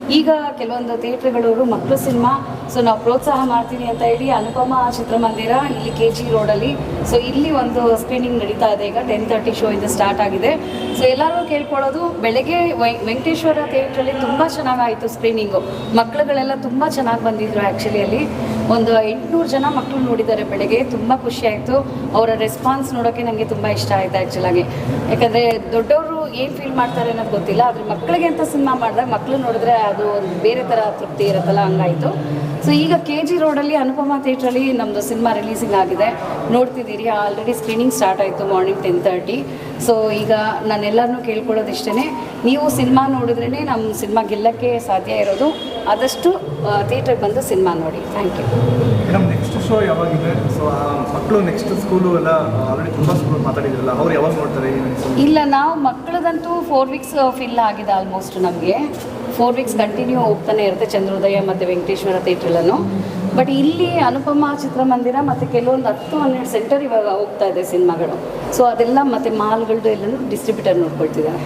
ಈಗ ಕೆಲವೊಂದು ಥಿಯೇಟ್ರ್ಗಳವರು ಮಕ್ಕಳು ಸಿನಿಮಾ ಸೊ ನಾವು ಪ್ರೋತ್ಸಾಹ ಮಾಡ್ತೀವಿ ಅಂತ ಹೇಳಿ ಅನುಪಮ ಚಿತ್ರಮಂದಿರ ಇಲ್ಲಿ ಕೆ ಜಿ ರೋಡಲ್ಲಿ ಸೊ ಇಲ್ಲಿ ಒಂದು ಸ್ಕ್ರೀನಿಂಗ್ ನಡೀತಾ ಇದೆ. ಈಗ ಟೆನ್ ತರ್ಟಿ ಶೋ ಇಂದ ಸ್ಟಾರ್ಟ್ ಆಗಿದೆ. ಸೊ ಎಲ್ಲರೂ ಕೇಳ್ಕೊಳ್ಳೋದು, ಬೆಳಗ್ಗೆ ವೆಂಕಟೇಶ್ವರ ಥಿಯೇಟ್ರಲ್ಲಿ ತುಂಬ ಚೆನ್ನಾಗಾಯಿತು ಸ್ಕ್ರೀನಿಂಗು ಮಕ್ಕಳುಗಳೆಲ್ಲ ತುಂಬ ಚೆನ್ನಾಗಿ ಬಂದಿದ್ರು ಆ್ಯಕ್ಚುಲಿ ಅಲ್ಲಿ. ಒಂದು ಎಂಟುನೂರು ಜನ ಮಕ್ಕಳು ನೋಡಿದ್ದಾರೆ ಬೆಳಗ್ಗೆ. ತುಂಬ ಖುಷಿ ಆಯಿತು. ಅವರ ರೆಸ್ಪಾನ್ಸ್ ನೋಡೋಕ್ಕೆ ನನಗೆ ತುಂಬ ಇಷ್ಟ ಆಯಿತು ಆ್ಯಕ್ಚುಲಾಗಿ ಯಾಕಂದರೆ ದೊಡ್ಡವರು ಏನು ಫೀಲ್ ಮಾಡ್ತಾರೆ ಅನ್ನೋದು ಗೊತ್ತಿಲ್ಲ. ಆದರೆ ಮಕ್ಕಳಿಗೆ ಅಂತ ಸಿನಿಮಾ ಮಾಡಿದಾಗ ಮಕ್ಕಳು ನೋಡಿದ್ರೆ ಅದು ಒಂದು ಬೇರೆ ಥರ ತೃಪ್ತಿ ಇರುತ್ತಲ್ಲ, ಹಂಗಾಯಿತು. ಸೊ ಈಗ ಕೆ ಜಿ ರೋಡಲ್ಲಿ ಅನುಪಮ ಥಿಯೇಟ್ರಲ್ಲಿ ನಮ್ಮದು ಸಿನಿಮಾ ರಿಲೀಸಿಂಗ್ ಆಗಿದೆ. ನೋಡ್ತಿದ್ದೀರಿ ಆಲ್ರೆಡಿ ಸ್ಕ್ರೀನಿಂಗ್ ಸ್ಟಾರ್ಟ್ ಆಯಿತು ಮಾರ್ನಿಂಗ್ ಟೆನ್ ತರ್ಟಿ ಸೊ ಈಗ ನಾನೆಲ್ಲರನ್ನೂ ಕೇಳ್ಕೊಳ್ಳೋದು ಇಷ್ಟೇ ನೀವು ಸಿನಿಮಾ ನೋಡಿದ್ರೇ ನಮ್ಮ ಸಿನಿಮಾ ಗೆಲ್ಲಕ್ಕೆ ಸಾಧ್ಯ ಇರೋದು ಆದಷ್ಟು ಥಿಯೇಟ್ರಿಗೆ ಬಂದು ಸಿನಿಮಾ ನೋಡಿ. Thank you madam next show ಯಾವಾಗಿದೆ? So ಮಕ್ಕಳು ನೆಕ್ಸ್ಟ್ ಸ್ಕೂಲು ಎಲ್ಲ ಆಲ್ರೆಡಿ ತುಂಬ ಸ್ಕೂಲ್ ಮಾತಾಡಿದ್ರಲ್ಲ ಅವ್ರು ಯಾವಾಗ ನೋಡ್ತಾರೆ ಇಲ್ಲ ನಾವು ಮಕ್ಕಳದಂತೂ ಫೋರ್ ವೀಕ್ಸ್ ಫಿಲ್ ಆಗಿದೆ ಆಲ್ಮೋಸ್ಟ್ ನಮಗೆ. ಫೋರ್ ವೀಕ್ಸ್ ಕಂಟಿನ್ಯೂ ಹೋಗ್ತಾನೆ ಇರುತ್ತೆ ಚಂದ್ರೋದಯ ಮತ್ತು ವೆಂಕಟೇಶ್ವರ ಥಿಯೇಟ್ರಲ್ಲೂ ಬಟ್ ಇಲ್ಲಿ ಅನುಪಮ ಚಿತ್ರಮಂದಿರ ಮತ್ತು ಕೆಲವೊಂದು ಹತ್ತು ಹನ್ನೆರಡು ಸೆಂಟರ್ ಇವಾಗ ಹೋಗ್ತಾ ಇದೆ ಸಿನಿಮಾಗಳು ಸೊ ಅದೆಲ್ಲ ಮತ್ತು ಮಾಲ್ಗಳದ್ದು ಎಲ್ಲನೂ ಡಿಸ್ಟ್ರಿಬ್ಯೂಟರ್ ನೋಡ್ಕೊಳ್ತಿದ್ದಾರೆ.